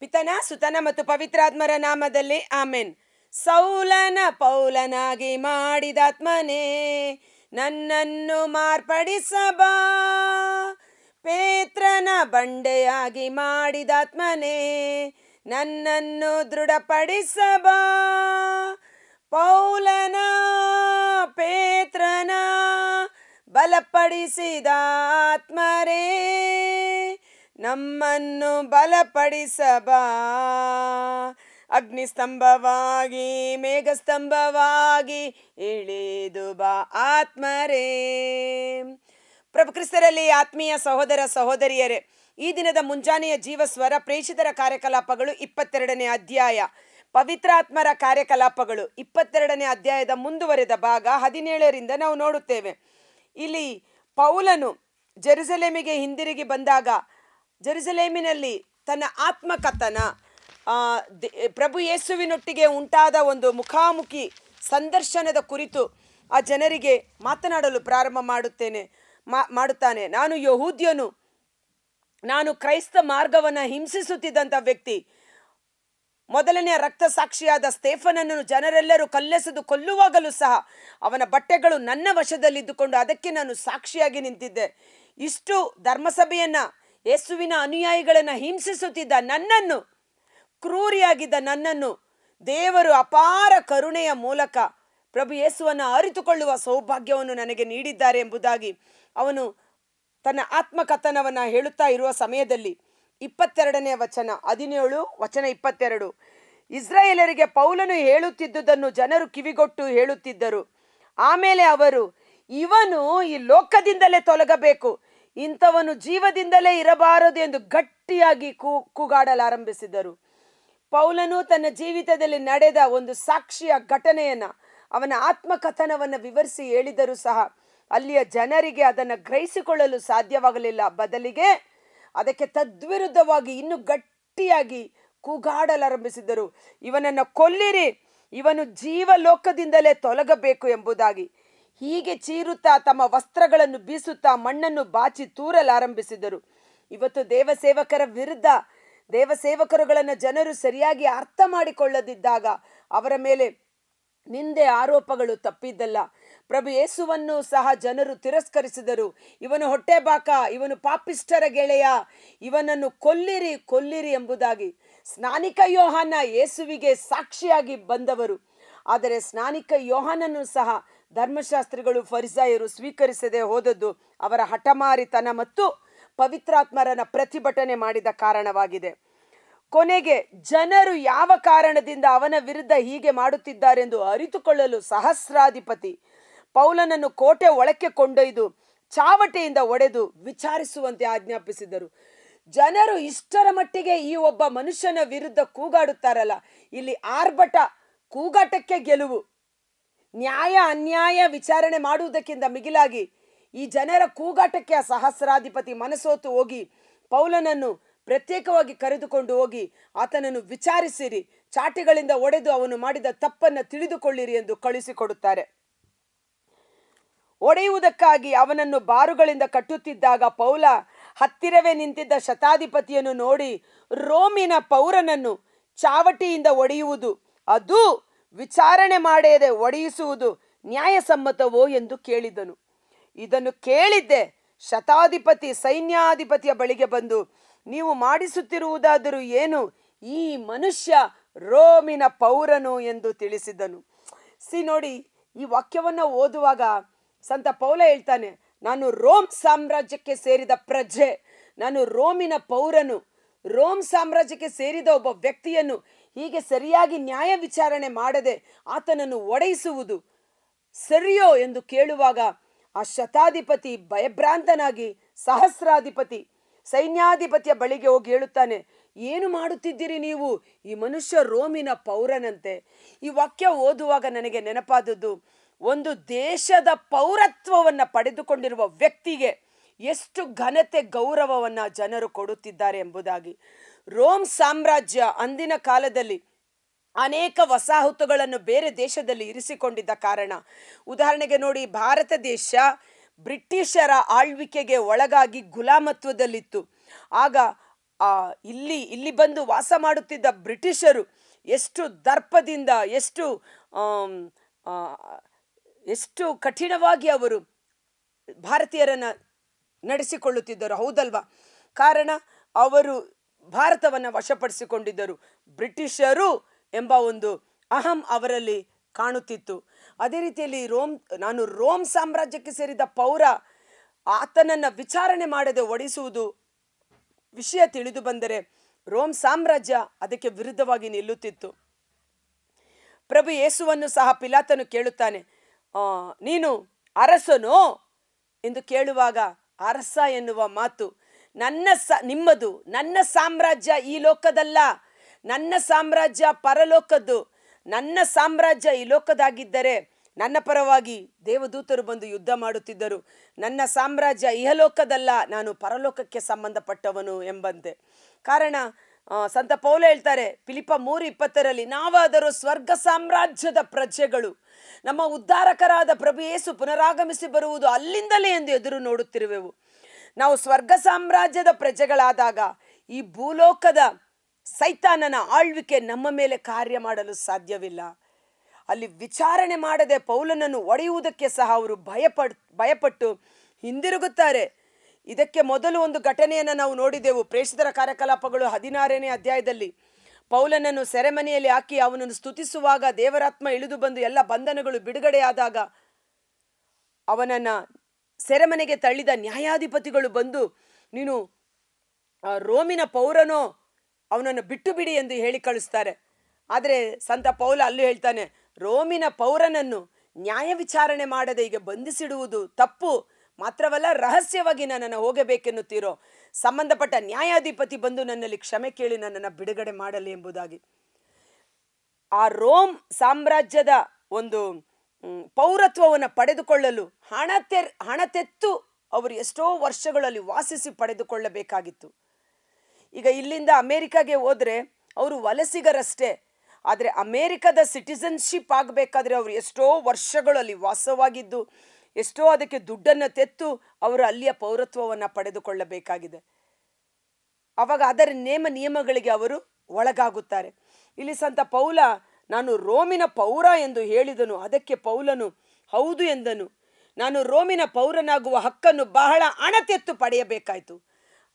ಪಿತನ, ಸುತನ ಮತ್ತು ಪವಿತ್ರಾತ್ಮರ ನಾಮದಲ್ಲಿ ಆಮೆನ್. ಸೌಲನ ಪೌಲನಾಗಿ ಮಾಡಿದಾತ್ಮನೇ, ನನ್ನನ್ನು ಮಾರ್ಪಡಿಸಬಾ. ಪೇತ್ರನ ಬಂಡೆಯಾಗಿ ಮಾಡಿದಾತ್ಮನೇ, ನನ್ನನ್ನು ದೃಢಪಡಿಸಬಾ. ಪೌಲನ, ಪೇತ್ರನ ಬಲಪಡಿಸಿದ ಆತ್ಮರೇ ನಮ್ಮನ್ನು ಬಲಪಡಿಸಬಾ. ಅಗ್ನಿಸ್ತಂಭವಾಗಿ, ಮೇಘಸ್ತಂಭವಾಗಿ ಇಳಿದು ಬಾ ಆತ್ಮರೇ. ಪ್ರಭು ಕ್ರಿಸ್ತರಲ್ಲಿ ಆತ್ಮೀಯ ಸಹೋದರ ಸಹೋದರಿಯರೇ, ಈ ದಿನದ ಮುಂಜಾನೆಯ ಜೀವಸ್ವರ ಪ್ರೇಷಿತರ ಕಾರ್ಯಕಲಾಪಗಳು ಇಪ್ಪತ್ತೆರಡನೇ ಅಧ್ಯಾಯ. ಪವಿತ್ರಾತ್ಮರ ಕಾರ್ಯಕಲಾಪಗಳು ಇಪ್ಪತ್ತೆರಡನೇ ಅಧ್ಯಾಯದ ಮುಂದುವರೆದ ಭಾಗ ಹದಿನೇಳರಿಂದ ನಾವು ನೋಡುತ್ತೇವೆ. ಇಲ್ಲಿ ಪೌಲನು ಜೆರುಸಲೇಮಿಗೆ ಹಿಂದಿರುಗಿ ಬಂದಾಗ ಜೆರುಸಲೇಮಿನಲ್ಲಿ ತನ್ನ ಆತ್ಮಕಥನ ಪ್ರಭು ಯೇಸುವಿನೊಟ್ಟಿಗೆ ಉಂಟಾದ ಒಂದು ಮುಖಾಮುಖಿ ಸಂದರ್ಶನದ ಕುರಿತು ಆ ಜನರಿಗೆ ಮಾತನಾಡಲು ಪ್ರಾರಂಭ ಮಾಡುತ್ತೇನೆ ಮಾಡುತ್ತಾನೆ. ನಾನು ಯಹೂದ್ಯನು, ನಾನು ಕ್ರೈಸ್ತ ಮಾರ್ಗವನ್ನು ಹಿಂಸಿಸುತ್ತಿದ್ದಂಥ ವ್ಯಕ್ತಿ. ಮೊದಲನೆಯ ರಕ್ತ ಸಾಕ್ಷಿಯಾದ ಸ್ಟೇಫನನ್ನು ಜನರೆಲ್ಲರೂ ಕಲ್ಲೆಸೆದು ಕೊಲ್ಲುವಾಗಲೂ ಸಹ ಅವನ ಬಟ್ಟೆಗಳು ನನ್ನ ವಶದಲ್ಲಿದ್ದುಕೊಂಡು ಅದಕ್ಕೆ ನಾನು ಸಾಕ್ಷಿಯಾಗಿ ನಿಂತಿದ್ದೆ. ಇಷ್ಟು ಧರ್ಮಸಭೆಯನ್ನ ಯೇಸುವಿನ ಅನುಯಾಯಿಗಳನ್ನು ಹಿಂಸಿಸುತ್ತಿದ್ದ ನನ್ನನ್ನು, ಕ್ರೂರಿಯಾಗಿದ್ದ ನನ್ನನ್ನು, ದೇವರು ಅಪಾರ ಕರುಣೆಯ ಮೂಲಕ ಪ್ರಭು ಯೇಸುವನ್ನು ಅರಿತುಕೊಳ್ಳುವ ಸೌಭಾಗ್ಯವನ್ನು ನನಗೆ ನೀಡಿದ್ದಾರೆ ಎಂಬುದಾಗಿ ಅವನು ತನ್ನ ಆತ್ಮಕಥನವನ್ನು ಹೇಳುತ್ತಾ ಇರುವ ಸಮಯದಲ್ಲಿ ಇಪ್ಪತ್ತೆರಡನೇ ವಚನ, ಹದಿನೇಳು, ವಚನ ಇಪ್ಪತ್ತೆರಡು. ಇಸ್ರಾಯೇಲರಿಗೆ ಪೌಲನು ಹೇಳುತ್ತಿದ್ದುದನ್ನು ಜನರು ಕಿವಿಗೊಟ್ಟು ಹೇಳುತ್ತಿದ್ದರು. ಆಮೇಲೆ ಅವರು, ಇವನು ಈ ಲೋಕದಿಂದಲೇ ತೊಲಗಬೇಕು. ಇಂಥವನು ಜೀವದಿಂದಲೇ ಇರಬಾರದು ಎಂದು ಗಟ್ಟಿಯಾಗಿ ಕೂ, ಕೂಗಾಡಲಾರಂಭಿಸಿದರು. ಪೌಲನು ತನ್ನ ಜೀವಿತದಲ್ಲಿ ನಡೆದ ಒಂದು ಸಾಕ್ಷಿಯ ಘಟನೆಯನ್ನ, ಅವನ ಆತ್ಮಕಥನವನ್ನು ವಿವರಿಸಿ ಹೇಳಿದರೂ ಸಹ ಅಲ್ಲಿಯ ಜನರಿಗೆ ಅದನ್ನು ಗ್ರಹಿಸಿಕೊಳ್ಳಲು ಸಾಧ್ಯವಾಗಲಿಲ್ಲ. ಬದಲಿಗೆ ಅದಕ್ಕೆ ತದ್ವಿರುದ್ಧವಾಗಿ ಇನ್ನು ಗಟ್ಟಿಯಾಗಿ ಕೂಗಾಡಲಾರಂಭಿಸಿದರು ಇವನನ್ನು ಕೊಲ್ಲಿರಿ, ಇವನು ಜೀವಲೋಕದಿಂದಲೇ ತೊಲಗಬೇಕು ಎಂಬುದಾಗಿ. ಹೀಗೆ ಚೀರುತ್ತಾ ತಮ್ಮ ವಸ್ತ್ರಗಳನ್ನು ಬೀಸುತ್ತಾ ಮಣ್ಣನ್ನು ಬಾಚಿ ತೂರಲಾರಂಭಿಸಿದರು. ಇವತ್ತು ದೇವಸೇವಕರ ವಿರುದ್ಧ ದೇವಸೇವಕರುಗಳನ್ನು ಜನರು ಸರಿಯಾಗಿ ಅರ್ಥ ಮಾಡಿಕೊಳ್ಳದಿದ್ದಾಗ ಅವರ ಮೇಲೆ ನಿಂದೆ ಆರೋಪಗಳು ತಪ್ಪಿದ್ದಲ್ಲ. ಪ್ರಭು ಯೇಸುವನ್ನು ಸಹ ಜನರು ತಿರಸ್ಕರಿಸಿದರು. ಇವನು ಹೊಟ್ಟೆಬಾಕ, ಇವನು ಪಾಪಿಷ್ಟರ ಗೆಳೆಯ, ಇವನನ್ನು ಕೊಲ್ಲಿರಿ ಕೊಲ್ಲಿರಿ ಎಂಬುದಾಗಿ ಸ್ನಾನಿಕ ಯೋಹಾನ ಯೇಸುವಿಗೆ ಸಾಕ್ಷಿಯಾಗಿ ಬಂದವರು. ಆದರೆ ಸ್ನಾನಿಕ ಯೋಹಾನನ್ನು ಸಹ ಧರ್ಮಶಾಸ್ತ್ರಿಗಳು ಫರಿಸಾಯರು ಸ್ವೀಕರಿಸದೆ ಹೋದದ್ದು ಅವರ ಹಠಮಾರಿತನ ಮತ್ತು ಪವಿತ್ರಾತ್ಮರನ ಪ್ರತಿಭಟನೆ ಮಾಡಿದ ಕಾರಣವಾಗಿದೆ. ಕೊನೆಗೆ ಜನರು ಯಾವ ಕಾರಣದಿಂದ ಅವನ ವಿರುದ್ಧ ಹೀಗೆ ಮಾಡುತ್ತಿದ್ದಾರೆಂದು ಅರಿತುಕೊಳ್ಳಲು ಸಹಸ್ರಾಧಿಪತಿ ಪೌಲನನ್ನು ಕೋಟೆ ಒಳಕ್ಕೆ ಕೊಂಡೊಯ್ದು ಚಾವಟೆಯಿಂದ ಒಡೆದು ವಿಚಾರಿಸುವಂತೆ ಆಜ್ಞಾಪಿಸಿದರು. ಜನರು ಇಷ್ಟರ ಮಟ್ಟಿಗೆ ಈ ಒಬ್ಬ ಮನುಷ್ಯನ ವಿರುದ್ಧ ಕೂಗಾಡುತ್ತಾರಲ್ಲ. ಇಲ್ಲಿ ಆರ್ಭಟ, ಕೂಗಾಟಕ್ಕೆ ಗೆಲುವು ನ್ಯಾಯ ಅನ್ಯಾಯ ವಿಚಾರಣೆ ಮಾಡುವುದಕ್ಕಿಂತ ಮಿಗಿಲಾಗಿ ಈ ಜನರ ಕೂಗಾಟಕ್ಕೆ ಆ ಸಹಸ್ರಾಧಿಪತಿ ಮನಸೋತು ಹೋಗಿ ಪೌಲನನ್ನು ಪ್ರತ್ಯೇಕವಾಗಿ ಕರೆದುಕೊಂಡು ಹೋಗಿ, ಆತನನ್ನು ವಿಚಾರಿಸಿರಿ, ಚಾಟಿಗಳಿಂದ ಒಡೆದು ಅವನು ಮಾಡಿದ ತಪ್ಪನ್ನು ತಿಳಿದುಕೊಳ್ಳಿರಿ ಎಂದು ಕಳುಹಿಸಿಕೊಡುತ್ತಾರೆ. ಒಡೆಯುವುದಕ್ಕಾಗಿ ಅವನನ್ನು ಬಾರುಗಳಿಂದ ಕಟ್ಟುತ್ತಿದ್ದಾಗ ಪೌಲ ಹತ್ತಿರವೇ ನಿಂತಿದ್ದ ಶತಾಧಿಪತಿಯನ್ನು ನೋಡಿ ರೋಮಿನ ಪೌರನನ್ನು ಚಾವಟಿಯಿಂದ ಒಡೆಯುವುದು, ಅದು ವಿಚಾರಣೆ ಮಾಡದೆ ಒಡೆಯಿಸುವುದು ನ್ಯಾಯಸಮ್ಮತವೋ ಎಂದು ಕೇಳಿದನು ಇದನ್ನು ಕೇಳಿದ್ದೆ ಶತಾಧಿಪತಿ ಸೈನ್ಯಾಧಿಪತಿಯ ಬಳಿಗೆ ಬಂದು, ನೀವು ಮಾಡಿಸುತ್ತಿರುವುದಾದರೂ ಏನು? ಈ ಮನುಷ್ಯ ರೋಮಿನ ಪೌರನು ಎಂದು ತಿಳಿಸಿದನು ಸಿ, ನೋಡಿ, ಈ ವಾಕ್ಯವನ್ನು ಓದುವಾಗ ಸಂತ ಪೌಲ ಹೇಳ್ತಾನೆ, ನಾನು ರೋಮ್ ಸಾಮ್ರಾಜ್ಯಕ್ಕೆ ಸೇರಿದ ಪ್ರಜೆ. ನಾನು ರೋಮಿನ ಪೌರನು. ರೋಮ್ ಸಾಮ್ರಾಜ್ಯಕ್ಕೆ ಸೇರಿದ ಒಬ್ಬ ವ್ಯಕ್ತಿಯನ್ನು ಹೀಗೆ ಸರಿಯಾಗಿ ನ್ಯಾಯ ವಿಚಾರಣೆ ಮಾಡದೆ ಆತನನ್ನು ಒಡೆಯಿಸುವುದು ಸರಿಯೋ ಎಂದು ಕೇಳುವಾಗ ಆ ಶತಾಧಿಪತಿ ಭಯಭ್ರಾಂತನಾಗಿ ಸಹಸ್ರಾಧಿಪತಿ, ಸೈನ್ಯಾಧಿಪತಿಯ ಬಳಿಗೆ ಹೋಗಿ ಹೇಳುತ್ತಾನೆ, ಏನು ಮಾಡುತ್ತಿದ್ದೀರಿ ನೀವು? ಈ ಮನುಷ್ಯ ರೋಮಿನ ಪೌರನಂತೆ. ಈ ವಾಕ್ಯ ಓದುವಾಗ ನನಗೆ ನೆನಪಾದದ್ದು, ಒಂದು ದೇಶದ ಪೌರತ್ವವನ್ನು ಪಡೆದುಕೊಂಡಿರುವ ವ್ಯಕ್ತಿಗೆ ಎಷ್ಟು ಘನತೆ ಗೌರವವನ್ನು ಜನರು ಕೊಡುತ್ತಿದ್ದಾರೆ ಎಂಬುದಾಗಿ. ರೋಮ್ ಸಾಮ್ರಾಜ್ಯ ಅಂದಿನ ಕಾಲದಲ್ಲಿ ಅನೇಕ ವಸಾಹತುಗಳನ್ನು ಬೇರೆ ದೇಶದಲ್ಲಿ ಇರಿಸಿಕೊಂಡಿದ್ದ ಕಾರಣ. ಉದಾಹರಣೆಗೆ ನೋಡಿ, ಭಾರತ ದೇಶ ಬ್ರಿಟಿಷರ ಆಳ್ವಿಕೆಗೆ ಒಳಗಾಗಿ ಗುಲಾಮತ್ವದಲ್ಲಿತ್ತು. ಆಗ ಇಲ್ಲಿ ಇಲ್ಲಿ ಬಂದು ವಾಸ ಮಾಡುತ್ತಿದ್ದ ಬ್ರಿಟಿಷರು ಎಷ್ಟು ದರ್ಪದಿಂದ, ಎಷ್ಟು ಎಷ್ಟು ಕಠಿಣವಾಗಿ ಅವರು ಭಾರತೀಯರನ್ನು ನಡೆಸಿಕೊಳ್ಳುತ್ತಿದ್ದರು, ಹೌದಲ್ವಾ? ಕಾರಣ, ಅವರು ಭಾರತವನ್ನು ವಶಪಡಿಸಿಕೊಂಡಿದ್ದರು. ಬ್ರಿಟಿಷರು ಎಂಬ ಒಂದು ಅಹಂ ಅವರಲ್ಲಿ ಕಾಣುತ್ತಿತ್ತು. ಅದೇ ರೀತಿಯಲ್ಲಿ ರೋಮ್, ನಾನು ರೋಮ್ ಸಾಮ್ರಾಜ್ಯಕ್ಕೆ ಸೇರಿದ ಪೌರ, ಆತನನ್ನು ವಿಚಾರಣೆ ಮಾಡದೆ ಒಡಿಸುವುದು ವಿಷಯ ತಿಳಿದು ಬಂದರೆ ರೋಮ್ ಸಾಮ್ರಾಜ್ಯ ಅದಕ್ಕೆ ವಿರುದ್ಧವಾಗಿ ನಿಲ್ಲುತ್ತಿತ್ತು. ಪ್ರಭು ಯೇಸುವನ್ನು ಸಹ ಪಿಲಾತನು ಕೇಳುತ್ತಾನೆ ನೀನು ಅರಸನೋ? ಎಂದು ಕೇಳುವಾಗ ಅರಸ ಎನ್ನುವ ಮಾತು ನನ್ನ ಸ, ನಿಮ್ಮದು, ನನ್ನ ಸಾಮ್ರಾಜ್ಯ ಈ ಲೋಕದಲ್ಲ. ನನ್ನ ಸಾಮ್ರಾಜ್ಯ ಪರಲೋಕದ್ದು. ನನ್ನ ಸಾಮ್ರಾಜ್ಯ ಈ ಲೋಕದಾಗಿದ್ದರೆ ನನ್ನ ಪರವಾಗಿ ದೇವದೂತರು ಬಂದು ಯುದ್ಧ ಮಾಡುತ್ತಿದ್ದರು. ನನ್ನ ಸಾಮ್ರಾಜ್ಯ ಇಹಲೋಕದಲ್ಲ, ನಾನು ಪರಲೋಕಕ್ಕೆ ಸಂಬಂಧಪಟ್ಟವನು ಎಂಬಂತೆ. ಕಾರಣ ಸಂತ ಪೌಲ ಹೇಳ್ತಾರೆ ಪಿಲಿಪ ಮೂರು ಇಪ್ಪತ್ತರಲ್ಲಿ, ನಾವಾದರೂ ಸ್ವರ್ಗ ಸಾಮ್ರಾಜ್ಯದ ಪ್ರಜೆಗಳು. ನಮ್ಮ ಉದ್ಧಾರಕರಾದ ಪ್ರಭು ಯೇಸು ಪುನರಾಗಮಿಸಿ ಬರುವುದು ಅಲ್ಲಿಂದಲೇ ಎಂದು ಎದುರು ನೋಡುತ್ತಿರುವೆವು. ನಾವು ಸ್ವರ್ಗ ಸಾಮ್ರಾಜ್ಯದ ಪ್ರಜೆಗಳಾದಾಗ ಈ ಭೂಲೋಕದ ಸೈತಾನನ ಆಳ್ವಿಕೆ ನಮ್ಮ ಮೇಲೆ ಕಾರ್ಯ ಮಾಡಲು ಸಾಧ್ಯವಿಲ್ಲ. ಅಲ್ಲಿ ವಿಚಾರಣೆ ಮಾಡದೆ ಪೌಲನನ್ನು ಒಡೆಯುವುದಕ್ಕೆ ಸಹ ಅವರು ಭಯಪಡ್, ಭಯಪಟ್ಟು ಹಿಂದಿರುಗುತ್ತಾರೆ. ಇದಕ್ಕೆ ಮೊದಲು ಒಂದು ಘಟನೆಯನ್ನು ನಾವು ನೋಡಿದೆವು. ಪ್ರೇಷಿತರ ಕಾರ್ಯಕಲಾಪಗಳು ಹದಿನಾರನೇ ಅಧ್ಯಾಯದಲ್ಲಿ. ಪೌಲನನ್ನು ಸೆರೆಮನೆಯಲ್ಲಿ ಹಾಕಿ ಅವನನ್ನು ಸ್ತುತಿಸುವಾಗ ದೇವರಾತ್ಮ ಇಳಿದು ಬಂದು ಎಲ್ಲ ಬಂಧನಗಳು ಬಿಡುಗಡೆಯಾದಾಗ ಅವನನ್ನ ಸೆರೆಮನೆಗೆ ತಳ್ಳಿದ ನ್ಯಾಯಾಧಿಪತಿಗಳು ಬಂದು, ನೀನು ರೋಮಿನ ಪೌರನೋ, ಅವನನ್ನು ಬಿಟ್ಟು ಬಿಡಿ ಎಂದು ಹೇಳಿ ಕಳಿಸ್ತಾರೆ. ಆದರೆ ಸಂತ ಪೌಲ ಅಲ್ಲೂ ಹೇಳ್ತಾನೆ, ರೋಮಿನ ಪೌರನನ್ನು ನ್ಯಾಯ ವಿಚಾರಣೆ ಮಾಡದೆ ಈಗ ಬಂಧಿಸಿಡುವುದು ತಪ್ಪು, ಮಾತ್ರವಲ್ಲ ರಹಸ್ಯವಾಗಿ ನನ್ನನ್ನು ಹೋಗಬೇಕೆನ್ನುತ್ತೀರೋ. ಸಂಬಂಧಪಟ್ಟ ನ್ಯಾಯಾಧಿಪತಿ ಬಂದು ನನ್ನಲ್ಲಿ ಕ್ಷಮೆ ಕೇಳಿ ನನ್ನನ್ನು ಬಿಡುಗಡೆ ಮಾಡಲಿ ಎಂಬುದಾಗಿ. ಆ ರೋಮ್ ಸಾಮ್ರಾಜ್ಯದ ಒಂದು ಪೌರತ್ವವನ್ನು ಪಡೆದುಕೊಳ್ಳಲು ಹಣ ತೆರ್ ಹಣ ತೆತ್ತು ಅವರು ಎಷ್ಟೋ ವರ್ಷಗಳಲ್ಲಿ ವಾಸಿಸಿ ಪಡೆದುಕೊಳ್ಳಬೇಕಾಗಿತ್ತು. ಈಗ ಇಲ್ಲಿಂದ ಅಮೇರಿಕಾಗೆ ಹೋದರೆ ಅವರು ವಲಸಿಗರಷ್ಟೇ, ಆದರೆ ಅಮೇರಿಕದ ಸಿಟಿಸನ್ಶಿಪ್ ಆಗಬೇಕಾದ್ರೆ ಅವರು ಎಷ್ಟೋ ವರ್ಷಗಳಲ್ಲಿ ವಾಸವಾಗಿದ್ದು, ಎಷ್ಟೋ ಅದಕ್ಕೆ ದುಡ್ಡನ್ನು ತೆತ್ತು ಅವರು ಅಲ್ಲಿಯ ಪೌರತ್ವವನ್ನು ಪಡೆದುಕೊಳ್ಳಬೇಕಾಗಿದೆ. ಅವಾಗ ಅದರ ನೇಮ ನಿಯಮಗಳಿಗೆ ಅವರು ಒಳಗಾಗುತ್ತಾರೆ. ಇಲ್ಲಿ ಸಂತ ಪೌಲ ನಾನು ರೋಮಿನ ಪೌರ ಎಂದು ಹೇಳಿದನು. ಅದಕ್ಕೆ ಪೌಲನು, ಹೌದು ಎಂದನು. ನಾನು ರೋಮಿನ ಪೌರನಾಗುವ ಹಕ್ಕನ್ನು ಬಹಳ ಅಣತೆತ್ತು ಪಡೆಯಬೇಕಾಯಿತು.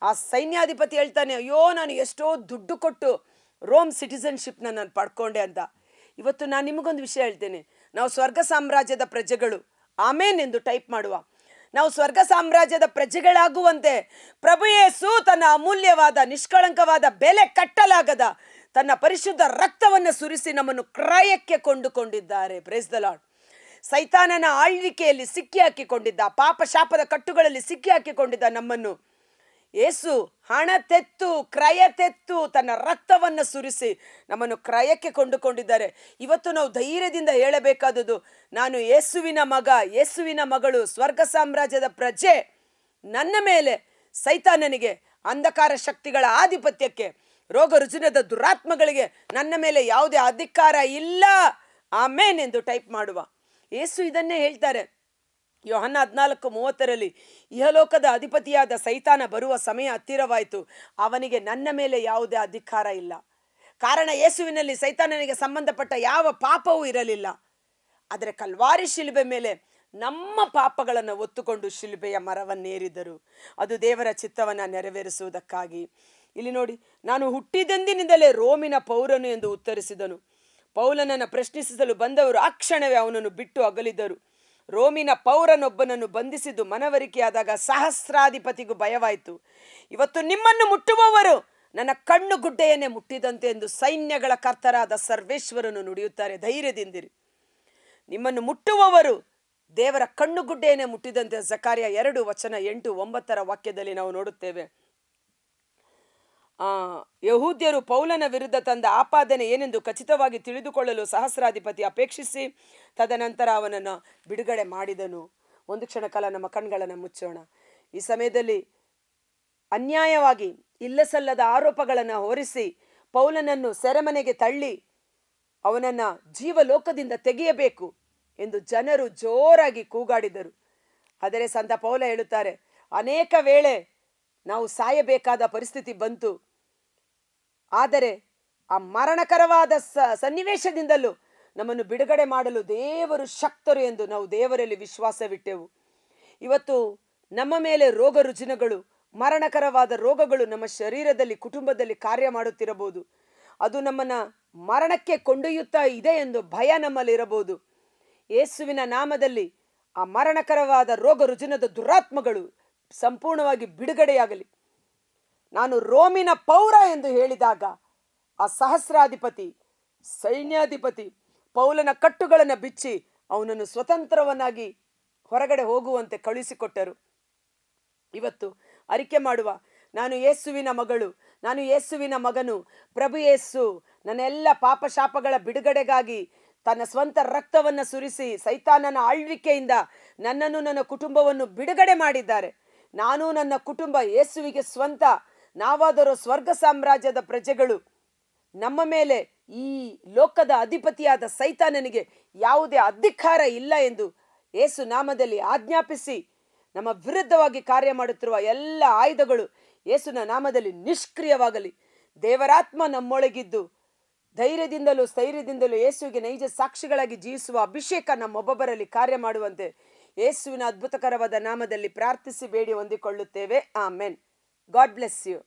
ಆ ಸೈನ್ಯಾಧಿಪತಿ ಹೇಳ್ತಾನೆ, ಅಯ್ಯೋ, ನಾನು ಎಷ್ಟೋ ದುಡ್ಡು ಕೊಟ್ಟು ರೋಮ್ ಸಿಟಿಸನ್ಶಿಪ್ನ ನಾನು ಪಡ್ಕೊಂಡೆ ಅಂತ. ಇವತ್ತು ನಾನು ನಿಮಗೊಂದು ವಿಷಯ ಹೇಳ್ತೇನೆ. ನಾವು ಸ್ವರ್ಗ ಸಾಮ್ರಾಜ್ಯದ ಪ್ರಜೆಗಳು, ಆಮೇನ್ ಎಂದು ಟೈಪ್ ಮಾಡುವ. ನಾವು ಸ್ವರ್ಗ ಸಾಮ್ರಾಜ್ಯದ ಪ್ರಜೆಗಳಾಗುವಂತೆ ಪ್ರಭು ಯೇಸು ತನ್ನ ಅಮೂಲ್ಯವಾದ ನಿಷ್ಕಳಂಕವಾದ ಬೆಲೆ ಕಟ್ಟಲಾಗದ ತನ್ನ ಪರಿಶುದ್ಧ ರಕ್ತವನ್ನು ಸುರಿಸಿ ನಮ್ಮನ್ನು ಕ್ರಯಕ್ಕೆ ಕೊಂಡುಕೊಂಡಿದ್ದಾರೆ. ಪ್ರೇಸ್ ದ ಲಾರ್ಡ್ ಸೈತಾನನ ಆಳ್ವಿಕೆಯಲ್ಲಿ ಸಿಕ್ಕಿ ಹಾಕಿಕೊಂಡಿದ್ದ, ಪಾಪ ಶಾಪದ ಕಟ್ಟುಗಳಲ್ಲಿ ಸಿಕ್ಕಿ ಹಾಕಿಕೊಂಡಿದ್ದ ನಮ್ಮನ್ನು ಯೇಸು ಹಣ ತೆತ್ತು, ಕ್ರಯ ತೆತ್ತು ತನ್ನ ರಕ್ತವನ್ನು ಸುರಿಸಿ ನಮ್ಮನ್ನು ಕ್ರಯಕ್ಕೆ ಕೊಂಡುಕೊಂಡಿದ್ದಾರೆ. ಇವತ್ತು ನಾವು ಧೈರ್ಯದಿಂದ ಹೇಳಬೇಕಾದುದು ನಾನು ಯೇಸುವಿನ ಮಗ ಯೇಸುವಿನ ಮಗಳು, ಸ್ವರ್ಗ ಸಾಮ್ರಾಜ್ಯದ ಪ್ರಜೆ, ನನ್ನ ಮೇಲೆ ಸೈತಾನನಿಗೆ ಅಂಧಕಾರ ಶಕ್ತಿಗಳ ಆಧಿಪತ್ಯಕ್ಕೆ ರೋಗ ರುಜಿನದ ದುರಾತ್ಮಗಳಿಗೆ ನನ್ನ ಮೇಲೆ ಯಾವುದೇ ಅಧಿಕಾರ ಇಲ್ಲ. ಆಮೇನ್ ಎಂದು ಟೈಪ್ ಮಾಡುವ. ಯೇಸು ಇದನ್ನೇ ಹೇಳ್ತಾರೆ. ಯೋಹನ್ನ ಹದಿನಾಲ್ಕು ಮೂವತ್ತರಲ್ಲಿ, ಇಹಲೋಕದ ಅಧಿಪತಿಯಾದ ಸೈತಾನ ಬರುವ ಸಮಯ ಹತ್ತಿರವಾಯಿತು. ಅವನಿಗೆ ನನ್ನ ಮೇಲೆ ಯಾವುದೇ ಅಧಿಕಾರ ಇಲ್ಲ. ಕಾರಣ ಯೇಸುವಿನಲ್ಲಿ ಸೈತಾನನಿಗೆ ಸಂಬಂಧಪಟ್ಟ ಯಾವ ಪಾಪವೂ ಇರಲಿಲ್ಲ. ಆದರೆ ಕಲ್ವಾರಿ ಶಿಲುಬೆ ಮೇಲೆ ನಮ್ಮ ಪಾಪಗಳನ್ನು ಒತ್ತುಕೊಂಡು ಶಿಲುಬೆಯ ಮರವನ್ನೇರಿದರು. ಅದು ದೇವರ ಚಿತ್ತವನ್ನು ನೆರವೇರಿಸುವುದಕ್ಕಾಗಿ. ಇಲ್ಲಿ ನೋಡಿ, ನಾನು ಹುಟ್ಟಿದಂದಿನಿಂದಲೇ ರೋಮಿನ ಪೌರನು ಎಂದು ಉತ್ತರಿಸಿದನು. ಪೌಲನನ್ನು ಪ್ರಶ್ನಿಸಲು ಬಂದವರು ಆ ಕ್ಷಣವೇ ಅವನನ್ನು ಬಿಟ್ಟು ಅಗಲಿದರು ರೋಮಿನ ಪೌರನೊಬ್ಬನನ್ನು ಬಂಧಿಸಿದ್ದು ಮನವರಿಕೆಯಾದಾಗ ಸಹಸ್ರಾಧಿಪತಿಗೂ ಭಯವಾಯಿತು. ಇವತ್ತು ನಿಮ್ಮನ್ನು ಮುಟ್ಟುವವರು ನನ್ನ ಕಣ್ಣು ಗುಡ್ಡೆಯನ್ನೇ ಮುಟ್ಟಿದಂತೆ ಎಂದು ಸೈನ್ಯಗಳ ಕರ್ತರಾದ ಸರ್ವೇಶ್ವರನು ನುಡಿಯುತ್ತಾರೆ. ಧೈರ್ಯದಿಂದಿರಿ. ನಿಮ್ಮನ್ನು ಮುಟ್ಟುವವರು ದೇವರ ಕಣ್ಣು ಗುಡ್ಡೆಯನ್ನೇ ಮುಟ್ಟಿದಂತೆ, ಜಕಾರ್ಯ ಎರಡು ವಚನ ಎಂಟು ಒಂಬತ್ತರ ವಾಕ್ಯದಲ್ಲಿ ನಾವು ನೋಡುತ್ತೇವೆ. ಯಹೂದ್ಯರು ಪೌಲನ ವಿರುದ್ಧ ತಂದ ಆಪಾದನೆ ಏನೆಂದು ಖಚಿತವಾಗಿ ತಿಳಿದುಕೊಳ್ಳಲು ಸಹಸ್ರಾಧಿಪತಿ ಅಪೇಕ್ಷಿಸಿ, ತದನಂತರ ಅವನನ್ನು ಬಿಡುಗಡೆ ಮಾಡಿದನು. ಒಂದು ಕ್ಷಣ ಕಾಲ ನಮ್ಮ ಕಣ್ಗಳನ್ನು ಮುಚ್ಚೋಣ. ಈ ಸಮಯದಲ್ಲಿ ಅನ್ಯಾಯವಾಗಿ ಇಲ್ಲಸಲ್ಲದ ಆರೋಪಗಳನ್ನು ಹೊರಿಸಿ ಪೌಲನನ್ನು ಸೆರೆಮನೆಗೆ ತಳ್ಳಿ ಅವನನ್ನು ಜೀವಲೋಕದಿಂದ ತೆಗೆಯಬೇಕು ಎಂದು ಜನರು ಜೋರಾಗಿ ಕೂಗಾಡಿದರು. ಆದರೆ ಸಂತ ಪೌಲ ಹೇಳುತ್ತಾರೆ, ಅನೇಕ ವೇಳೆ ನಾವು ಸಾಯಬೇಕಾದ ಪರಿಸ್ಥಿತಿ ಬಂತು ಆದರೆ ಆ ಮರಣಕರವಾದ ಸನ್ನಿವೇಶದಿಂದಲೂ ನಮ್ಮನ್ನು ಬಿಡುಗಡೆ ಮಾಡಲು ದೇವರು ಶಕ್ತರು ಎಂದು ನಾವು ದೇವರಲ್ಲಿ ವಿಶ್ವಾಸವಿಟ್ಟೆವು. ಇವತ್ತು ನಮ್ಮ ಮೇಲೆ ರೋಗ ರುಜಿನಗಳು, ಮರಣಕರವಾದ ರೋಗಗಳು ನಮ್ಮ ಶರೀರದಲ್ಲಿ, ಕುಟುಂಬದಲ್ಲಿ ಕಾರ್ಯ ಮಾಡುತ್ತಿರಬಹುದು. ಅದು ನಮ್ಮನ್ನ ಮರಣಕ್ಕೆ ಕೊಂಡೊಯ್ಯುತ್ತಾ ಇದೆ ಎಂದು ಭಯ ನಮ್ಮಲ್ಲಿರಬಹುದು ಯೇಸುವಿನ ನಾಮದಲ್ಲಿ ಆ ಮರಣಕರವಾದ ರೋಗ ರುಜಿನದ ದುರಾತ್ಮಗಳು ಸಂಪೂರ್ಣವಾಗಿ ಬಿಡುಗಡೆಯಾಗಲಿ. ನಾನು ರೋಮಿನ ಪೌರ ಎಂದು ಹೇಳಿದಾಗ ಆ ಸಹಸ್ರಾಧಿಪತಿ, ಸೈನ್ಯಾಧಿಪತಿ ಪೌಲನ ಕಟ್ಟುಗಳನ್ನು ಬಿಚ್ಚಿ ಅವನನ್ನು ಸ್ವತಂತ್ರವನ್ನಾಗಿ ಹೊರಗಡೆ ಹೋಗುವಂತೆ ಕಳುಹಿಸಿಕೊಟ್ಟರು. ಇವತ್ತು ಅರಿಕೆ ಮಾಡುವ ನಾನು ಯೇಸುವಿನ ಮಗಳು, ನಾನು ಯೇಸುವಿನ ಮಗನು, ಪ್ರಭು ಯೇಸು ನನ್ನ ಎಲ್ಲ ಪಾಪ ಶಾಪಗಳ ಬಿಡುಗಡೆಗಾಗಿ ತನ್ನ ಸ್ವಂತ ರಕ್ತವನ್ನು ಸುರಿಸಿ ಸೈತಾನನ ಆಳ್ವಿಕೆಯಿಂದ ನನ್ನನ್ನು ನನ್ನ ಕುಟುಂಬವನ್ನು ಬಿಡುಗಡೆ ಮಾಡಿದ್ದಾರೆ. ನಾನು ನನ್ನ ಕುಟುಂಬ ಯೇಸುವಿಗೆ ಸ್ವಂತ ನಾವಾದರೂ ಸ್ವರ್ಗ ಸಾಮ್ರಾಜ್ಯದ ಪ್ರಜೆಗಳು, ನಮ್ಮ ಮೇಲೆ ಈ ಲೋಕದ ಅಧಿಪತಿಯಾದ ಸೈತಾನನಿಗೆ ಯಾವುದೇ ಅಧಿಕಾರ ಇಲ್ಲ ಎಂದು ಏಸು ನಾಮದಲ್ಲಿ ಆಜ್ಞಾಪಿಸಿ ನಮ್ಮ ವಿರುದ್ಧವಾಗಿ ಕಾರ್ಯ ಮಾಡುತ್ತಿರುವ ಎಲ್ಲ ಆಯುಧಗಳು ಯೇಸುನ ನಾಮದಲ್ಲಿ ನಿಷ್ಕ್ರಿಯವಾಗಲಿ. ದೇವರಾತ್ಮ ನಮ್ಮೊಳಗಿದ್ದು, ಧೈರ್ಯದಿಂದಲೂ ಸ್ಥೈರ್ಯದಿಂದಲೂ ಯೇಸುವಿಗೆ ನೈಜ ಸಾಕ್ಷಿಗಳಾಗಿ ಜೀವಿಸುವ ಅಭಿಷೇಕ ನಮ್ಮೊಬ್ಬೊಬ್ಬರಲ್ಲಿ ಕಾರ್ಯ ಮಾಡುವಂತೆ ಯೇಸುವಿನ ಅದ್ಭುತಕರವಾದ ನಾಮದಲ್ಲಿ ಪ್ರಾರ್ಥಿಸಿ ಬೇಡಿ ಹೊಂದಿಕೊಳ್ಳುತ್ತೇವೆ. ಆಮೆನ್. God bless you.